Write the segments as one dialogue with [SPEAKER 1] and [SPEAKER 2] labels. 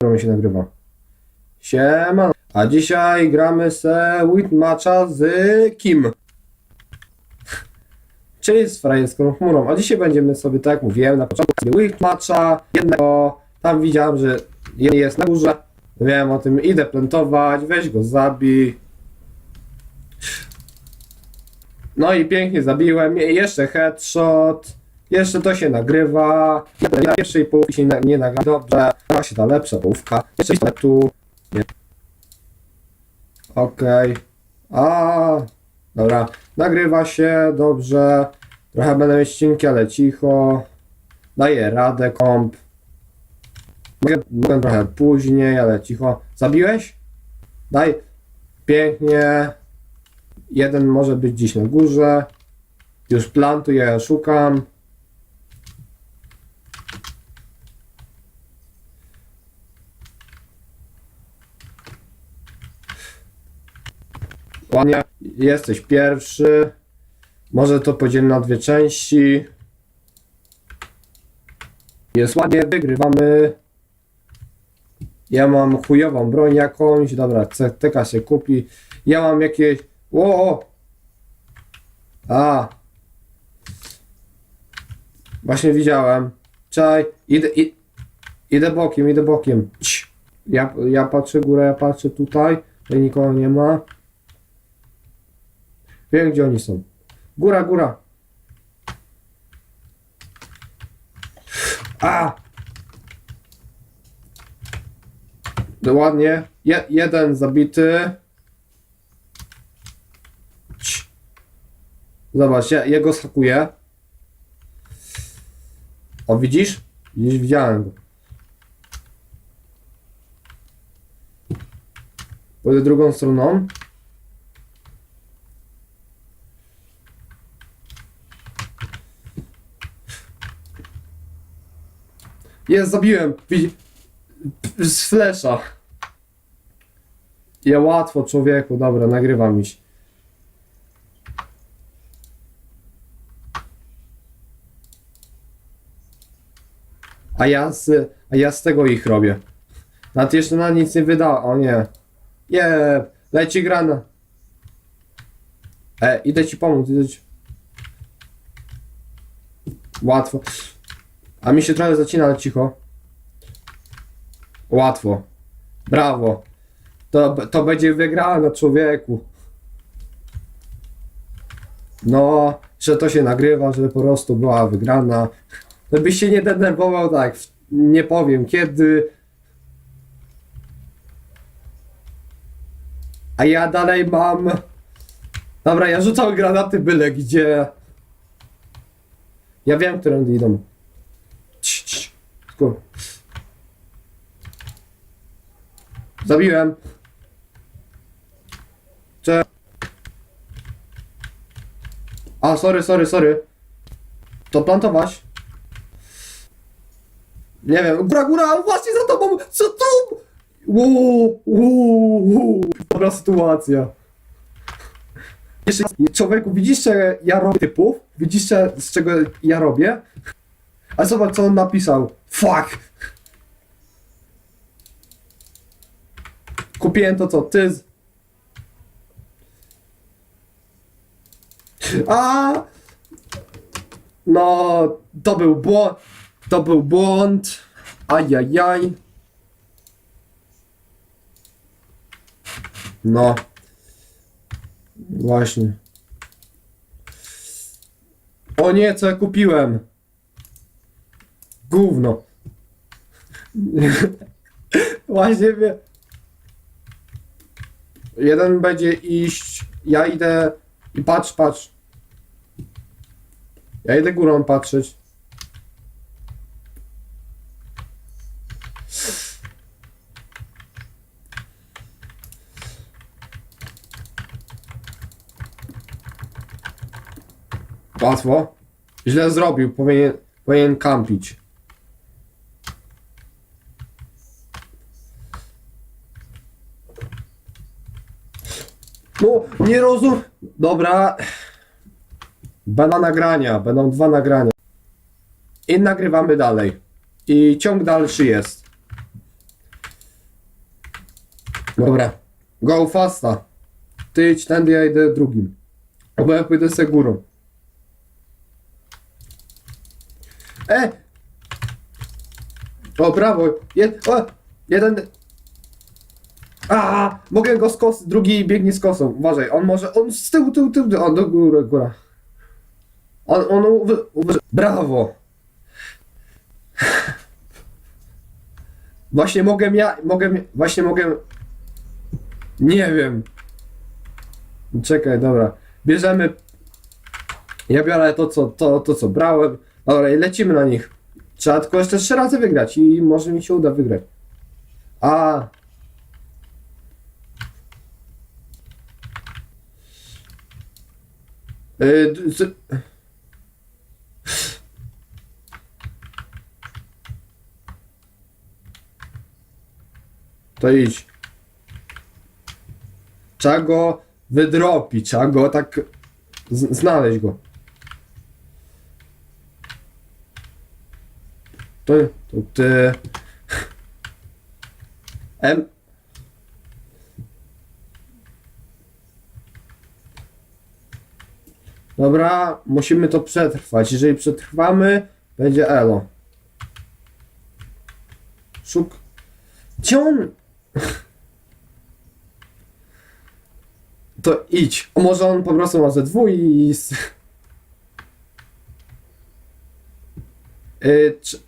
[SPEAKER 1] którą się nagrywa. Siema. A dzisiaj gramy se Wit Matcha z kim? Czyli z frajerską chmurą. A dzisiaj będziemy sobie, tak jak mówiłem na początku, sobie Wit Matcha jednego. Tam widziałem, że jeden jest na górze. Wiem o tym, idę plantować, weź go zabij. No i pięknie zabiłem. Jeszcze headshot. Jeszcze to się nagrywa. Na pierwszej połówki się nie nagrywa. Dobrze. Teraz się ta lepsza połówka. Jeszcze jest tu. Nie. Okej. A. Dobra. Nagrywa się. Dobrze. Trochę będę mieć ścinki, ale cicho. Daję radę komp. Mogę, mogę trochę później, ale cicho. Zabiłeś? Daj. Pięknie. Jeden może być dziś na górze. Już plantuję, szukam. Ładnie, jesteś pierwszy. Może to podzielimy na dwie części. Jest ładnie, wygrywamy. Ja mam chujową broń jakąś. Dobra, CTK się kupi. Ja mam jakieś... Ło! A! Właśnie widziałem. Czaj, idę, i, idę bokiem, idę bokiem. Ja, ja patrzę górę, ja patrzę tutaj. Tutaj nikogo nie ma. Wiem, gdzie oni są. Góra, góra. A! No ładnie. Je, jeden zabity. Zobacz, ja, ja go. O, widzisz? Widzisz, widziałem go. Pójdę drugą stroną. Jest, zabiłem. Z flesza. Ja łatwo, człowieku. Dobra, nagrywam iść. A ja z, a ja z tego ich robię. Nawet jeszcze na nic nie wyda. O nie. Nie, leci grana. E, idę ci pomóc, idę ci. Łatwo. A mi się trochę zacina, ale cicho. Łatwo. Brawo. To, to będzie wygrane, człowieku. No, że to się nagrywa, że po prostu była wygrana. Żebyś się nie denerwował tak, nie powiem kiedy. A ja dalej mam... Dobra, ja rzucam granaty byle gdzie. Ja wiem, którędy idą. Tylko- Zabiłem. Cze... A, sorry, sorry, sorry. To plantować? Nie wiem, góra, góra, właśnie za tobą! Co tu? Uuu. Dobra sytuacja. Jeszcze, człowieku, widzisz, że ja robię typów? Widzisz, że- z czego ja robię? A zobacz, co on napisał. Fuck! Kupiłem to, co ty... z- A! No, to był błąd. To był błąd. Ajajaj. No. Właśnie. O nie, co ja kupiłem? Gówno. Właśnie wie. Jeden będzie iść. Ja idę i patrz, patrz. Ja idę górą patrzeć. Łatwo. Źle zrobił, powinien, powinien kampić. No, nie rozum... Dobra. Będą nagrania, będą dwa nagrania. I nagrywamy dalej. I ciąg dalszy jest. Dobra. Go fasta. Ty idź tędy, ja idę drugim. Albo ja pójdę z górą. E! O, brawo! Jed o, jeden... A, mogę go z kos... Drugi biegnie z kosą. Uważaj, on może... On z tyłu, tyłu, tyłu. On do góry, góra. On, on... Uwy... Uwy... Brawo! Właśnie mogę ja... Mogę... Właśnie mogę... Nie wiem. Czekaj, dobra. Bierzemy. Ja biorę to, co, to, to, co brałem. Dobra, i lecimy na nich. Trzeba tylko jeszcze trzy razy wygrać i może mi się uda wygrać. A. z- To idź. Trzeba go wydropić, trzeba go tak znaleźć go. To, to ty. M. Dobra, musimy to przetrwać. Jeżeli przetrwamy, będzie elo. Szuk. Gdzie on? To idź. O, może on po prostu ma ze dwu i... Yy, czy...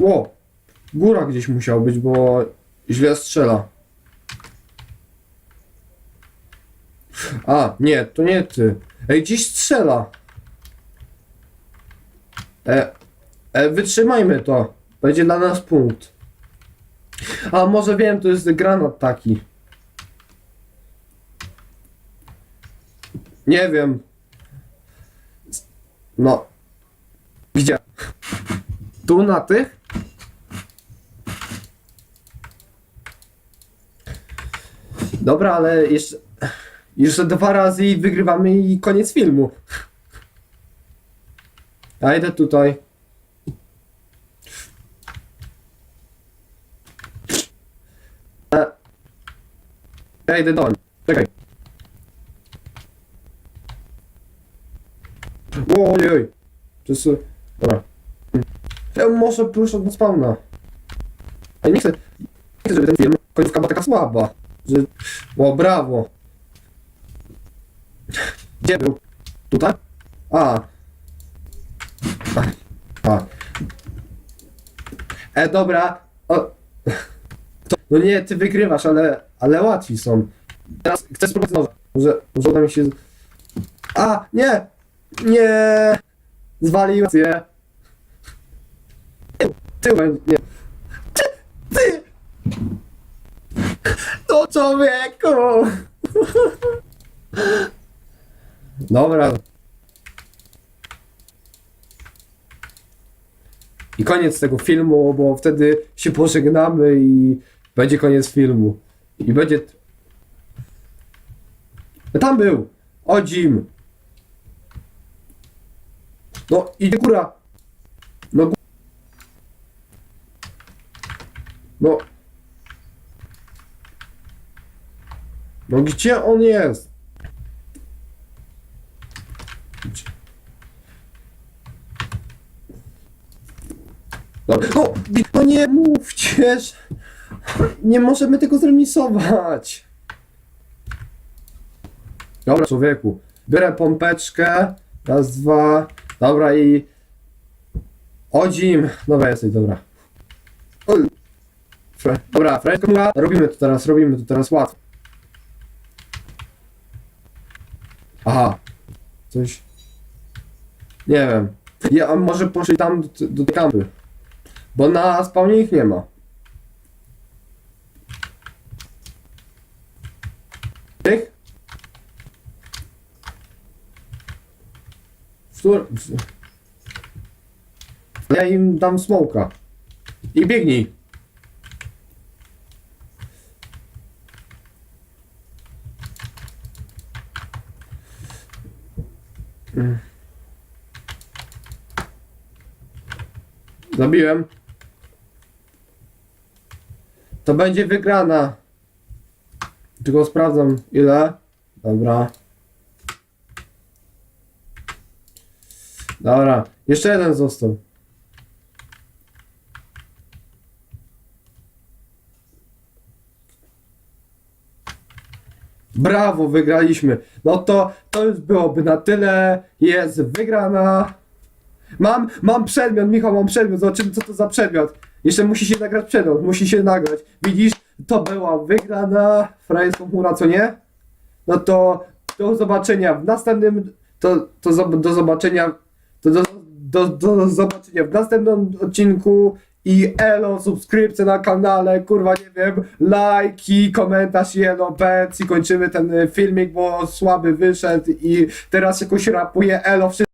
[SPEAKER 1] Ło! Góra gdzieś musiał być, bo źle strzela. A, nie, to nie ty. Ej, gdzieś strzela. E, e, wytrzymajmy to. Będzie dla nas punkt. A może wiem, to jest granat taki. Nie wiem. No. Gdzie? Tu na tych? Dobra, ale jeszcze, jeszcze dwa razy i wygrywamy i koniec filmu. Ja idę tutaj. E, Ja idę do nich. Czekaj. Ojej. To jest... Dobra. Ja może proszę do spawna. Ja nie chcę... Nie chcę, żeby ten film... Końcówka była taka słaba. Że... O, brawo. Gdzie był? Tutaj? A. A. E, dobra. O. To, no nie, ty wygrywasz, ale, ale łatwi są. Teraz chcę spróbować nowe. Może, może uda mi się... A, nie! Nie! Zwaliłem je. Tył, tył, nie. Ty, ty! To człowieku! Dobra. I koniec tego filmu, bo wtedy się pożegnamy i będzie koniec filmu. I będzie... Tam był! O, Jim! No, idzie góra! No, gó- no... No, gdzie on jest? No, no, nie mówcie, nie możemy tego zremisować. Dobra, człowieku. Biorę pompeczkę. Raz, dwa. Dobra i... Odzim. Dobra, jesteś, dobra. Oj. Fre- Dobra, mówiła, robimy to teraz, robimy to teraz łatwo. Aha. Coś... Nie wiem. Ja może poszli tam do, do tej kampy. Bo na spawnie ich nie ma. Tych? W któr... w- Ja im dam smoka. I biegnij. Zabiłem. To będzie wygrana. Tylko sprawdzam ile. Dobra. Dobra. Jeszcze jeden został. Brawo, wygraliśmy. No to, to już byłoby na tyle. Jest wygrana. Mam, mam przedmiot, Michał, mam przedmiot. Zobaczymy, co to za przedmiot. Jeszcze musi się nagrać przedmiot, musi się nagrać. Widzisz, to była wygrana. Frajerska chmura, co nie? No to do zobaczenia w następnym. To, to do zobaczenia. To do, do, do zobaczenia w następnym odcinku. I elo, subskrypcje na kanale, kurwa nie wiem, lajki, komentarz i elo, pec i kończymy ten filmik, bo słaby wyszedł i teraz jakoś rapuje elo, wszyscy